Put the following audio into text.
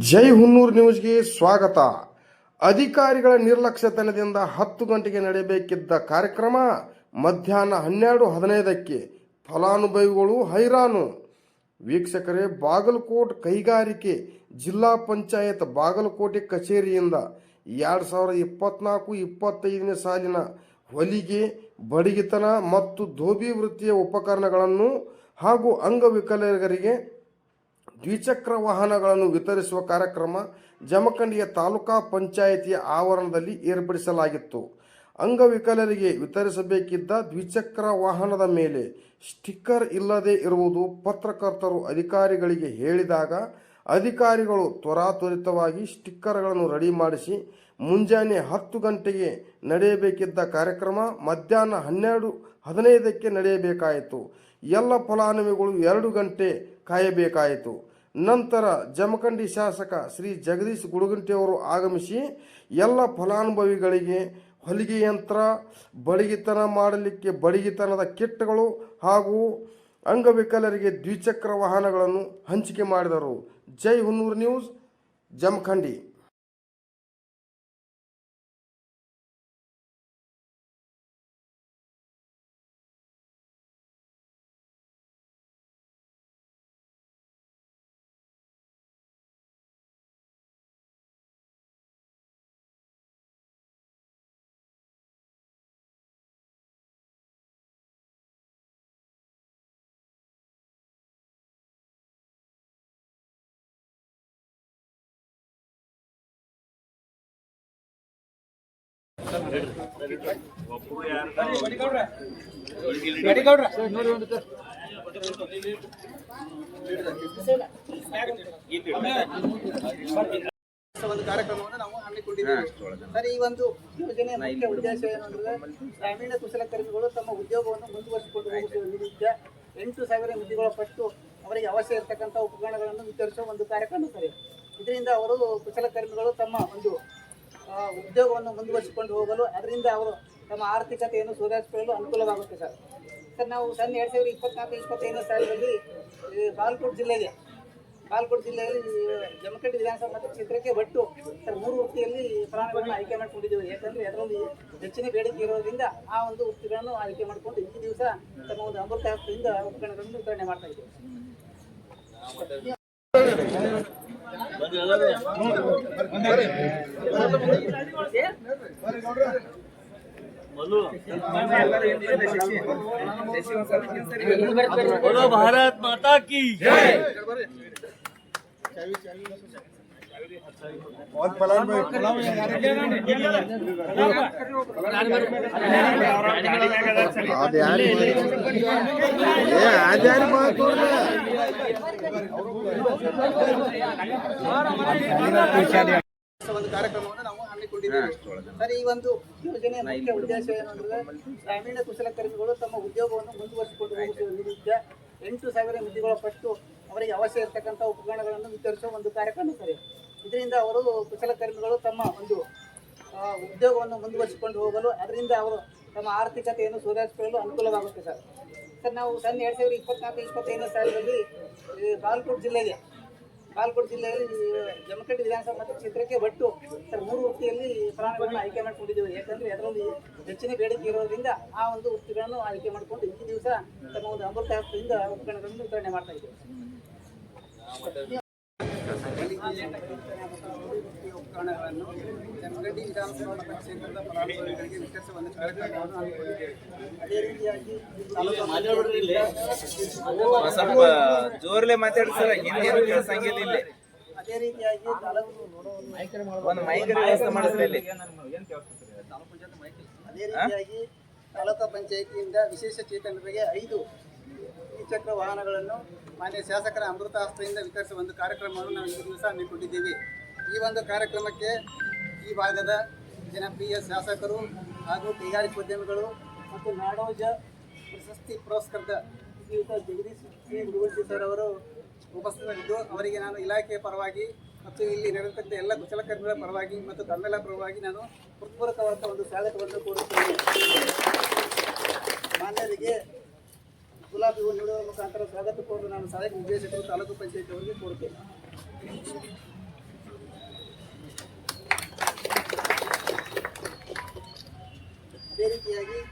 ಜೈ ಹುನ್ನೂರ್ ನ್ಯೂಸ್ಗೆ ಸ್ವಾಗತ. ಅಧಿಕಾರಿಗಳ ನಿರ್ಲಕ್ಷ್ಯತನದಿಂದ ಹತ್ತು ಗಂಟೆಗೆ ನಡೆಯಬೇಕಿದ್ದ ಕಾರ್ಯಕ್ರಮ ಮಧ್ಯಾಹ್ನ ಹನ್ನೆರಡು ಹದಿನೈದಕ್ಕೆ ಫಲಾನುಭವಿಗಳು ಹೈರಾನು ವೀಕ್ಷಕರೇ, ಬಾಗಲಕೋಟ್ ಕೈಗಾರಿಕೆ ಜಿಲ್ಲಾ ಪಂಚಾಯತ್ ಬಾಗಲಕೋಟೆ ಕಚೇರಿಯಿಂದ ಎರಡು ಸಾವಿರದ ಇಪ್ಪತ್ನಾಲ್ಕು ಇಪ್ಪತ್ತೈದನೇ ಸಾಲಿನ ಹೊಲಿಗೆ, ಬಡಗಿತನ ಮತ್ತು ಧೋಬಿ ವೃತ್ತಿಯ ಉಪಕರಣಗಳನ್ನು ಹಾಗೂ ಅಂಗವಿಕಲರಿಗೆ ದ್ವಿಚಕ್ರ ವಾಹನಗಳನ್ನು ವಿತರಿಸುವ ಕಾರ್ಯಕ್ರಮ ಜಮಖಂಡಿಯ ತಾಲೂಕಾ ಪಂಚಾಯಿತಿಯ ಆವರಣದಲ್ಲಿ ಏರ್ಪಡಿಸಲಾಗಿತ್ತು. ಅಂಗವಿಕಲರಿಗೆ ವಿತರಿಸಬೇಕಿದ್ದ ದ್ವಿಚಕ್ರ ವಾಹನದ ಮೇಲೆ ಸ್ಟಿಕ್ಕರ್ ಇಲ್ಲದೇ ಇರುವುದು ಪತ್ರಕರ್ತರು ಅಧಿಕಾರಿಗಳಿಗೆ ಹೇಳಿದಾಗ ಅಧಿಕಾರಿಗಳು ತ್ವರಾತ್ವರಿತವಾಗಿ ಸ್ಟಿಕ್ಕರ್ಗಳನ್ನು ರೆಡಿ ಮಾಡಿಸಿ ಮುಂಜಾನೆ ಹತ್ತು ಗಂಟೆಗೆ ನಡೆಯಬೇಕಿದ್ದ ಕಾರ್ಯಕ್ರಮ ಮಧ್ಯಾಹ್ನ ಹನ್ನೆರಡು, ಹದಿನೈದಕ್ಕೆ ನಡೆಯಬೇಕಾಯಿತು. ಎಲ್ಲ ಫಲಾನುಭವಿಗಳು ಎರಡು ಗಂಟೆ ಕಾಯಬೇಕಾಯಿತು. ನಂತರ ಜಮಖಂಡಿ ಶಾಸಕ ಶ್ರೀ ಜಗದೀಶ್ ಗುಡುಗಂಟಿಯವರು ಆಗಮಿಸಿ ಎಲ್ಲ ಫಲಾನುಭವಿಗಳಿಗೆ ಹೊಲಿಗೆ ಯಂತ್ರ, ಬಡಗಿತನ ಮಾಡಲಿಕ್ಕೆ ಬಡಗಿತನದ ಕಿಟ್ಗಳು ಹಾಗೂ ಅಂಗವಿಕಲರಿಗೆ ದ್ವಿಚಕ್ರ ವಾಹನಗಳನ್ನು ಹಂಚಿಕೆ ಮಾಡಿದರು. ಜೈ ಹುನ್ನೂರು ನ್ಯೂಸ್, ಜಮಖಂಡಿ. ಒಂದು ಕಾರ್ಯಕ್ರಮವನ್ನು ನಾವು ಹಮ್ಮಿಕೊಂಡಿದ್ದೇವೆ. ಸರ್ ಈ ಒಂದು ಯೋಜನೆಯ ಮುಖ್ಯ ಉದ್ದೇಶ ಏನು ಅಂದ್ರೆ ಗ್ರಾಮೀಣ ಕುಶಲಕರ್ಮಿಗಳು ತಮ್ಮ ಉದ್ಯೋಗವನ್ನು ಮುಂದುವರಿಸಿಕೊಂಡು ಹೋಗುವ ಎಂಟು ಸಾವಿರ ನಿಧಿಗಳ ಪಟ್ಟು ಅವರಿಗೆ ಅವಶ್ಯ ಇರತಕ್ಕಂಥ ಉಪಕರಣಗಳನ್ನು ವಿತರಿಸುವ ಒಂದು ಕಾರ್ಯಕ್ರಮ ಸರಿ ಇದರಿಂದ ಅವರು ಕುಶಲಕರ್ಮಿಗಳು ತಮ್ಮ ಒಂದು ಉದ್ಯೋಗವನ್ನು ಮುಂದುವರಿಸಿಕೊಂಡು ಹೋಗಲು, ಅದರಿಂದ ಅವರು ತಮ್ಮ ಆರ್ಥಿಕತೆಯನ್ನು ಸುಧಾರಿಸಿಕೊಳ್ಳಲು ಅನುಕೂಲವಾಗುತ್ತೆ ಸರ್. ಸರ್, ನಾವು ಸಣ್ಣ ಎರಡು ಸಾವಿರದ ಇಪ್ಪತ್ನಾಲ್ಕು, ಇಪ್ಪತ್ತೈದನೇ ಸಾಲಿನಲ್ಲಿ ಬಾಲ್ಕೋಟ್ ಜಿಲ್ಲೆಗೆ, ಬಾಲ್ಕೋಟ್ ಜಿಲ್ಲೆಯಲ್ಲಿ ಜಮಖಂಡಿ ವಿಧಾನಸಭಾ ಮತಕ್ಷೇತ್ರಕ್ಕೆ ಒಟ್ಟು ಸರ್ ಮೂರು ವೃತ್ತಿಯಲ್ಲಿ ಫಲಾನುಭವಿಗಳನ್ನು ಆಯ್ಕೆ ಮಾಡಿಕೊಂಡಿದ್ದೇವೆ. ಯಾಕಂದರೆ ಅದರಲ್ಲಿ ಹೆಚ್ಚಿನ ಬೇಡಿಕೆ ಇರೋದ್ರಿಂದ ಆ ಒಂದು ವೃತ್ತಿಗಳನ್ನು ಆಯ್ಕೆ ಮಾಡಿಕೊಂಡು ಈ ದಿವಸ ತಮ್ಮ ಒಂದು ಅಮೃತ ಹಸ್ತದಿಂದ ಉಪಕರಣಗಳನ್ನು ವಿತರಣೆ ಮಾಡ್ತಾ ಇದ್ದೇವೆ. बोलो भारत माता की। और पलान में पलान में यार ये आ जा रही बात हो रहा है? ಒಂದು ಕಾರ್ಯಕ್ರಮವನ್ನು ನಾವು ಹಮ್ಮಿಕೊಂಡಿದ್ದೇವೆ ಸರ್, ಈ ಒಂದು ಯೋಜನೆಯ ಮುಖ್ಯ ಉದ್ದೇಶ ಏನು ಗ್ರಾಮೀಣ ಕುಶಲಕರ್ಮಿಗಳು ತಮ್ಮ ಉದ್ಯೋಗವನ್ನು ಮುಂದುವರಿಸಿಕೊಂಡು ನಿಮಿತ್ತ ಎಂಟು ಸಾವಿರ ನಿಧಿಗಳ ಪಟ್ಟು ಅವರಿಗೆ ಅವಶ್ಯ ಇರತಕ್ಕಂಥ ಉಪಕರಣಗಳನ್ನು ವಿತರಿಸುವ ಒಂದು ಕಾರ್ಯಕ್ರಮ ಸರ್. ಇದರಿಂದ ಅವರು ಕುಶಲಕರ್ಮಿಗಳು ತಮ್ಮ ಒಂದು ಉದ್ಯೋಗವನ್ನು ಮುಂದುವರಿಸಿಕೊಂಡು ಹೋಗಲು, ಅದರಿಂದ ಅವರು ತಮ್ಮ ಆರ್ಥಿಕತೆಯನ್ನು ಸುಧಾರಿಸಿಕೊಳ್ಳಲು ಅನುಕೂಲವಾಗುತ್ತೆ ಸರ್. ಸರ್ ನಾವು ಸಣ್ಣ ಎರಡು ಸಾವಿರದ ಇಪ್ಪತ್ನಾಲ್ಕು, ಇಪ್ಪತ್ತೈದನೇ ಸಾಲಿನಲ್ಲಿ ಬಾಲ್ಕೋಟ್ ಜಿಲ್ಲೆಗೆ ಬಾಲ್ಕೋಟ್ ಜಿಲ್ಲೆಯಲ್ಲಿ ಜಮಖಂಡಿ ವಿಧಾನಸಭಾ ಮತಕ್ಷೇತ್ರಕ್ಕೆ ಒಟ್ಟು ಸರ್ ಮೂರು ವೃತ್ತಿಯಲ್ಲಿ ಪ್ರಾಣಗಳನ್ನು ಆಯ್ಕೆ ಮಾಡಿಕೊಂಡಿದ್ದೇವೆ. ಯಾಕಂದ್ರೆ ಅದರಲ್ಲಿ ಹೆಚ್ಚಿನ ಬೇಡಿಕೆ ಇರೋದ್ರಿಂದ ಆ ಒಂದು ವೃತ್ತಿಗಳನ್ನು ಆಯ್ಕೆ ಮಾಡಿಕೊಂಡು ಈ ದಿವಸ ತಮ್ಮ ಒಂದು ಅಮೃತ ಆಸ್ಪತ್ರೆಯಿಂದ ಉಪಕರಣಗಳನ್ನು ವಿತರಣೆ ಮಾಡ್ತಾ ಇದ್ದೇವೆ. ಉಪಕರಣಗಳನ್ನು ಜಮಖಂಡಿ ವಿಧಾನಸಭಾ ಕ್ಷೇತ್ರದ ಫಲಾನುಭವಿಗಳಿಗೆ ಕಾರ್ಯಕ್ರಮವನ್ನು ಹಮ್ಮಿಕೊಂಡಿದ್ದೇವೆ ಅದೇ ರೀತಿಯಾಗಿ ತಾಲೂಕು ಸ್ವಲ್ಪ ಜೋರ್ಲೆ ಮಾತಾಡಿ ಸರ್ ಹಿಂದಿ ಏನು ಕೇಳ್ಸಂಗಿಲ್ಲ ಇಲ್ಲಿ. ಅದೇ ರೀತಿಯಾಗಿ ತಾಲೂಕು ಒಂದು ಮೈಕ್ ವ್ಯವಸ್ಥೆ ಮಾಡಿಸ್ರಿ ಇಲ್ಲಿ. ಅದೇ ರೀತಿಯಾಗಿ ತಾಲೂಕು ಪಂಚಾಯಿತಿಯಿಂದ ವಿಶೇಷ ಚೇತನರಿಗೆ ಐದು ದ್ವಿಚಕ್ರ ವಾಹನಗಳನ್ನು ಮಾನ್ಯ ಶಾಸಕರ ಅಮೃತ ಹಸ್ತದಿಂದ ವಿತರಿಸುವ ಒಂದು ಕಾರ್ಯಕ್ರಮವನ್ನು ನಾವು ಈ ದಿವಸ ಹಮ್ಮಿಕೊಂಡಿದ್ದೇವೆ. ಈ ಒಂದು ಕಾರ್ಯಕ್ರಮಕ್ಕೆ ಈ ಭಾಗದ ಜನಪ್ರಿಯ ಶಾಸಕರು ಹಾಗೂ ಕೈಗಾರಿಕೋದ್ಯಮಿಗಳು ಮತ್ತು ನಾಡೋಜ ಪ್ರಶಸ್ತಿ ಪುರಸ್ಕೃತ ಶ್ರೀಯುತ ಜಗದೀಶ್ ಶ್ರೀ ಗುರುವಂಶಿ ಸರ್ ಅವರು ಉಪಸ್ಥಿತರಿದ್ದು, ಅವರಿಗೆ ನಾನು ಇಲಾಖೆಯ ಪರವಾಗಿ ಮತ್ತು ಇಲ್ಲಿ ನಡೆಯತಕ್ಕಂಥ ಎಲ್ಲ ಕುಶಲಕರ್ಮಿಗಳ ಪರವಾಗಿ ಮತ್ತು ತಮ್ಮೆಲ್ಲ ಪರವಾಗಿ ನಾನು ಹೃತ್ಪೂರ್ವಕವಾದ ಒಂದು ಸ್ವಾಗತವನ್ನು ಕೋರುತ್ತೇನೆ. ಮಾನ್ಯರಿಗೆ ಗುಲಾಬಿ ಹೂವು ನೀಡುವ ಮುಖಾಂತರ ಸ್ವಾಗತ ಕೋರಲು ನಾನು ಸಹಾಯಕ ನಿರ್ದೇಶಕರು, ತಾಲೂಕು ಪಂಚಾಯತ್ ಅವರಿಗೆ ಕೋರುತ್ತೇನೆ. ಅದೇ ರೀತಿಯಾಗಿ